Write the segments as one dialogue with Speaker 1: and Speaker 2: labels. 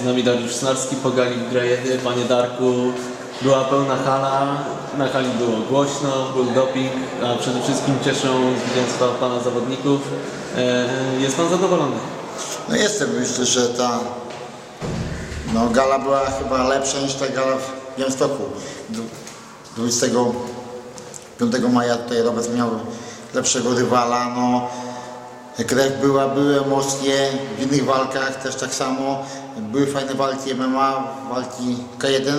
Speaker 1: Z nami Dariusz Snarski, Pogali w Grajedy. Panie Darku, była pełna hala, na hali było głośno, był doping, a przede wszystkim cieszą zwycięstwa Pana zawodników. E, Jest Pan zadowolony?
Speaker 2: No jestem, myślę, że ta no, gala była chyba lepsza niż ta gala w Białymstoku. Du- 25 maja tutaj Robert miał lepszego rywala. No, krew była, były emocje w innych walkach też tak samo. Były fajne walki MMA, walki K1,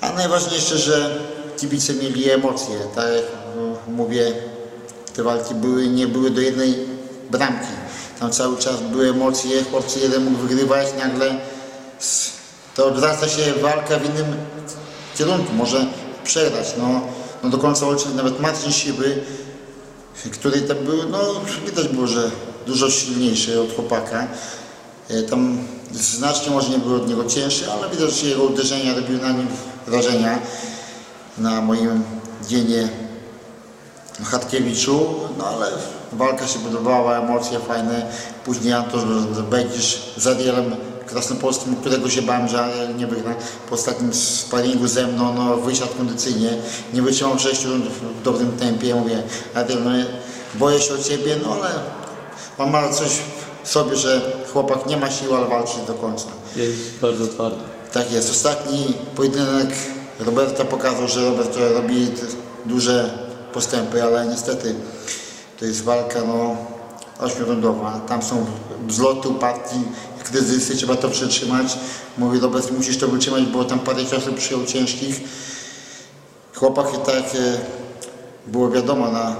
Speaker 2: a najważniejsze, że kibice mieli emocje. Tak jak no, mówię, te walki były, nie były do jednej bramki. Tam cały czas były emocje, chłopcy jeden mógł wygrywać, nagle to odwraca się walka w innym kierunku, może przegrać. No, no do końca walczył nawet Marcin Siwy, który tam był, no widać było, że dużo silniejszy od chłopaka. E, Tam znacznie może nie były od niego cięższe, ale widać, że jego uderzenia robiły na nim wrażenia. Na moim dzienie Chatkiewiczu, no ale walka się podobała, emocje fajne. Później Antoś Bejdzisz z Krasnopolskim, którego się bałem, że nie wygra. Po ostatnim sparingu ze mną, no wysiadł kondycyjnie, nie wytrzymał 6 rund w dobrym tempie. Mówię, no boję się o Ciebie, no ale on ma coś w sobie, że chłopak nie ma siły, ale walczy do końca.
Speaker 1: Jest bardzo twardy.
Speaker 2: Tak jest. Ostatni pojedynek Roberta pokazał, że Robert robi duże postępy, ale niestety to jest walka no, ośmiorundowa. Tam są wzloty, upadki, kryzysy, trzeba to przetrzymać. Mówi Robert, musisz to wytrzymać, bo tam parę ciosów przyjął ciężkich. Chłopak, tak jak e, było wiadomo, na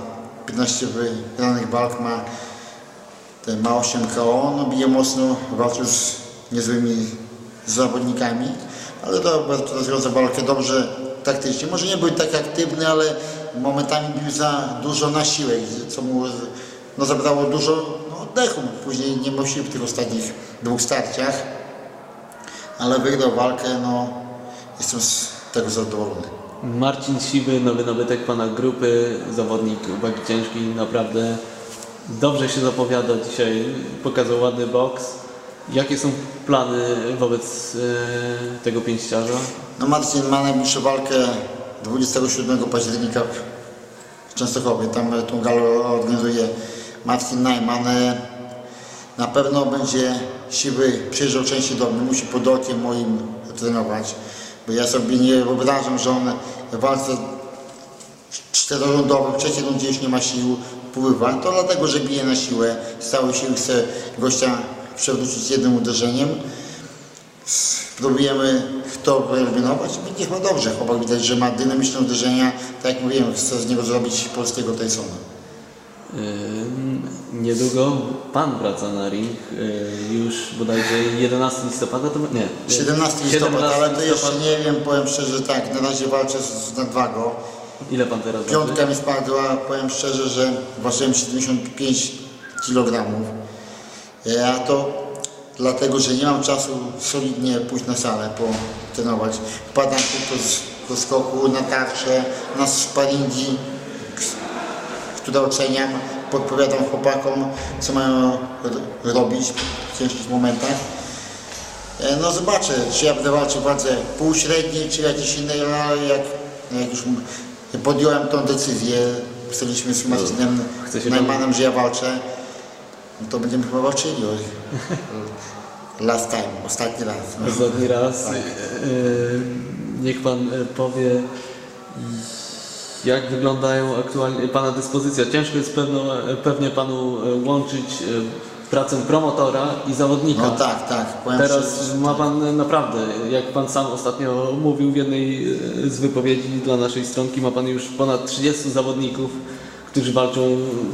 Speaker 2: 15 wygranych walk ma ten ma 8 KO, no bije mocno, walczył z niezłymi zawodnikami, ale Robert rozwiązał walkę dobrze taktycznie. Może nie był tak aktywny, ale momentami bił za dużo na siłę, co mu no, zabrało dużo no, oddechu. Później nie sił w tych ostatnich dwóch starciach, ale wygrał walkę, no jestem z tego zadowolony.
Speaker 1: Marcin Siwy, nowy nabytek Pana grupy, zawodnik wagi ciężkiej, naprawdę dobrze się zapowiada dzisiaj, pokazał ładny boks. Jakie są plany wobec e, tego pięściarza?
Speaker 2: No Marcin ma najbliższą walkę 27 października w Częstochowie. Tam e, tą galę organizuje Marcin Najman. Na pewno będzie siwy przyjeżdżał częściej do mnie, musi pod okiem moim trenować. Bo ja sobie nie wyobrażam, że on w walce czterorundowy, w trzeciej rundzie już nie ma sił, pływa. To dlatego, że bije na siłę. Z całej siły chce gościa przewrócić jednym uderzeniem. Spróbujemy to wyeliminować i będzie chyba dobrze. Chłopak widać, że ma dynamiczne uderzenia. Tak jak mówiłem, chce z niego zrobić polskiego Tysona.
Speaker 1: Niedługo Pan wraca na ring, e, już bodajże 11 listopada to nie.
Speaker 2: 17 listopad,
Speaker 1: 17
Speaker 2: ale to jeszcze nie wiem, powiem szczerze tak, na razie walczę z nadwagą.
Speaker 1: Ile Pan teraz?
Speaker 2: Piątka mi spadła, powiem szczerze, że ważyłem 75 kg. A to dlatego, że nie mam czasu solidnie pójść na salę, potrenować. Wpadam tylko z, do skoku na tarcze, na sparingi, które oceniam, podpowiadam chłopakom, co mają robić w ciężkich momentach. E, No zobaczę, czy ja będę walczył w wadze półśredniej, czy jakiejś innej, no, ale jak, jak już podjąłem tą decyzję, ustaliliśmy z Marcinem
Speaker 1: chce się
Speaker 2: Najmanem, że ja walczę, no to będziemy chyba walczyli. Last time, ostatni raz. no.
Speaker 1: Ostatni raz.
Speaker 2: Tak.
Speaker 1: E, Niech Pan e, powie, jak wyglądają aktualnie Pana dyspozycja. Ciężko jest pewno, pewnie Panu e, łączyć e, pracę promotora i zawodnika.
Speaker 2: No tak, tak.
Speaker 1: Teraz ma Pan naprawdę, jak Pan sam ostatnio mówił w jednej e, z wypowiedzi dla naszej stronki, ma Pan już ponad 30 zawodników, którzy walczą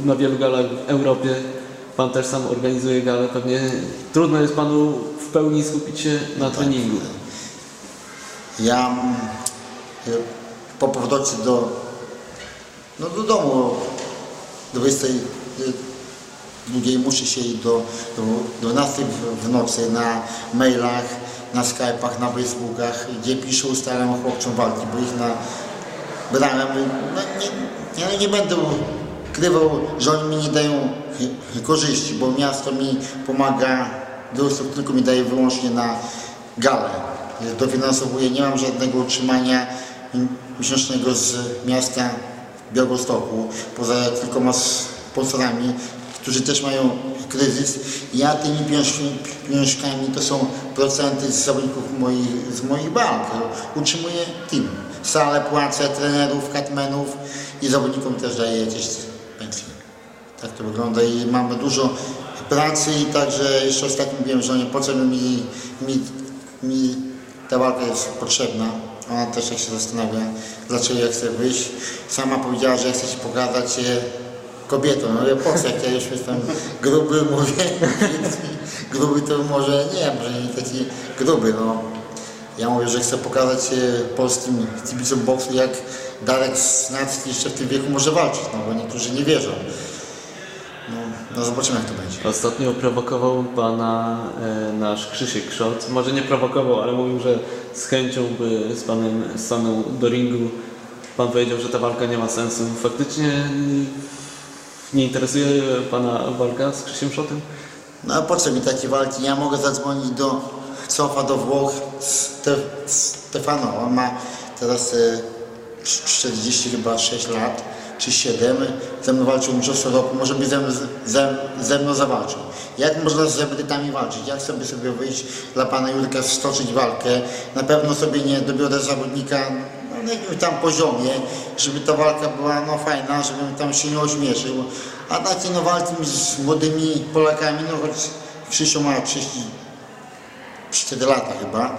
Speaker 1: na wielu galach w Europie. Pan też sam organizuje galę. Pewnie trudno jest Panu w pełni skupić się na
Speaker 2: tak.
Speaker 1: treningu.
Speaker 2: Ja po powrocie do, no do domu o 22 muszę się do, do 12 w, nocy na mailach, na Skype'ach, na Facebookach, gdzie piszę staram chłopcom walki, bo ich na brałem. No, nie, nie będę ukrywał, że oni mi nie dają korzyści, bo miasto mi pomaga Białystok tylko mi daje wyłącznie na galę. Dofinansowuje, nie mam żadnego utrzymania miesięcznego z miasta Białegostoku, poza kilkoma sponsorami, którzy też mają kryzys. Ja tymi pieniążkami to są procenty z zawodników moich, z moich bank. Utrzymuję team. Salę płacę, trenerów, katmenów i zawodnikom też daję jakieś pensje. Tak to wygląda i mamy dużo pracy i także jeszcze ostatnio mówiłem żonie, po co mi, mi, mi ta walka jest potrzebna. Ona też się zastanawia, dlaczego ja chcę wyjść. Sama powiedziała, że ja chcę się kobietą. No ja po co, jak ja już jestem gruby, mówię, gruby to może nie, może nie taki gruby, no. Ja mówię, że chcę pokazać polskim kibicom boksu, jak Darek Snacki jeszcze w tym wieku może walczyć, no bo niektórzy nie wierzą. No, zobaczymy jak to będzie.
Speaker 1: Ostatnio prowokował pana e, nasz Krzysiek Krzot. Może nie prowokował, ale mówił, że z chęcią by z panem stanął do ringu. Pan powiedział, że ta walka nie ma sensu. Faktycznie nie interesuje pana walka z Krzysiem Szotem?
Speaker 2: No a po co mi takie walki? Ja mogę zadzwonić do cofa do Włoch Ste, Stefano. On ma teraz e, 40 chyba 6 lat czy 7. Ze mną walczył mistrzostwo roku. Może by ze, ze, ze mną zawalczył. Jak można z Brytami walczyć? Jak sobie sobie wyjść dla pana Jurka stoczyć walkę? Na pewno sobie nie dobiorę zawodnika no, na jakimś tam poziomie, żeby ta walka była no, fajna, żebym tam się nie ośmieszył. A takie no walki z młodymi Polakami, no choć Krzysiu ma 34 lata chyba,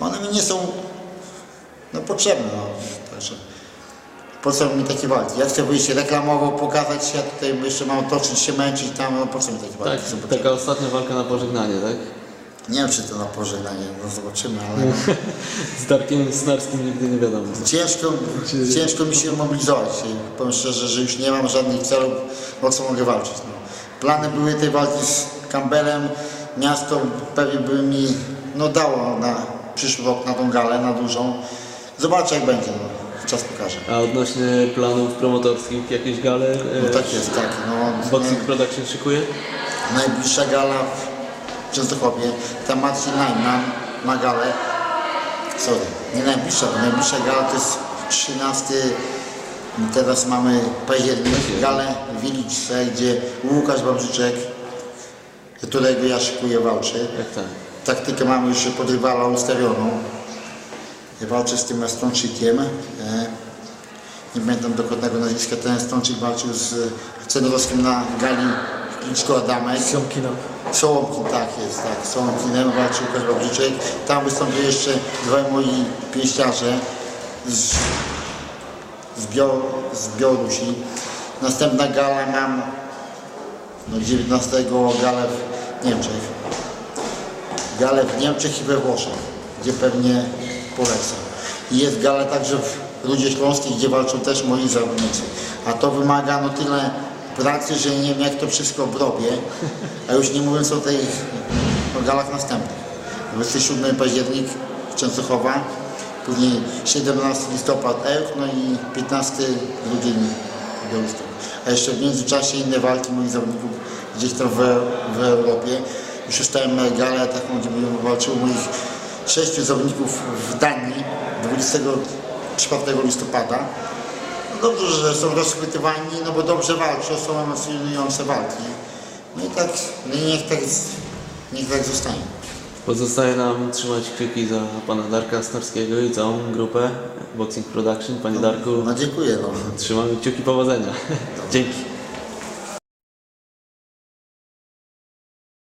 Speaker 2: one mi nie są no, potrzebne. No. Także po co mi takie walki? Ja chcę wyjść reklamowo, pokazać się, a tutaj jeszcze mam toczyć się, męczyć tam, no po co mi takie walki
Speaker 1: Tak,
Speaker 2: potrzebne?
Speaker 1: taka ostatnia walka na pożegnanie, tak?
Speaker 2: Nie wiem, czy to na pożegnanie, no zobaczymy, ale.
Speaker 1: Z Darkiem Snarskim nigdy nie wiadomo.
Speaker 2: ciężko, ciężko mi się mobilizować. Powiem szczerze, że już nie mam żadnych celów, o co mogę walczyć. No. Plany były tej walki z Campbellem, miasto pewnie by mi no, dało na przyszły rok na tą galę, na dużą. Zobaczę jak będzie, no. Czas pokaże.
Speaker 1: A odnośnie planów promotorskich, jakieś gale? e,
Speaker 2: No tak jest, tak. No,
Speaker 1: Boxing Production szykuje?
Speaker 2: Najbliższa gala w Częstochowie, tam Marcin Najman ma galę. Sorry, nie najbliższa, bo najbliższa gala to jest 13, teraz mamy październik, galę w Wiliczce, gdzie Łukasz Babrzyczek, którego ja szykuję, walczy.
Speaker 1: Jak tak?
Speaker 2: Taktykę mamy już pod rywala ustawioną. Walczę z tym Estonczykiem. E, Nie pamiętam dokładnego nazwiska. Ten Estonczyk walczył z Cenowskim na gali Kliczko Adamek.
Speaker 3: Siomkina.
Speaker 2: Sołomkin, tak jest, tak. Sołomkinem walczył Łukasz. Tam wystąpił jeszcze dwaj moi pięściarze z, z, Biał, z Białorusi. Następna gala mam no, 19 galę w Niemczech. Galę w Niemczech i we Włoszech, gdzie pewnie polecę. I jest gala także w Ludzie Śląskiej, gdzie walczą też moi zawodnicy. A to wymaga no tyle pracy, że nie wiem jak to wszystko obrobię, a już nie mówiąc o tych o galach następnych. 27 październik Częstochowa, później 17 listopad Elk, no i 15 grudzień Białystok. A jeszcze w międzyczasie inne walki moich zawodników gdzieś tam w, w Europie. Już dostałem galę taką, gdzie będę walczył moich sześciu zawodników w Danii 24 listopada. No dobrze, że są rozchwytywani, no bo dobrze walczą, są emocjonujące walki. No i tak, no i niech tak, niech tak zostanie.
Speaker 1: Pozostaje nam trzymać kciuki za pana Darka Snarskiego i całą grupę Boxing Production. Panie Darku,
Speaker 2: No dziękuję. No.
Speaker 1: trzymamy kciuki powodzenia. Dzięki.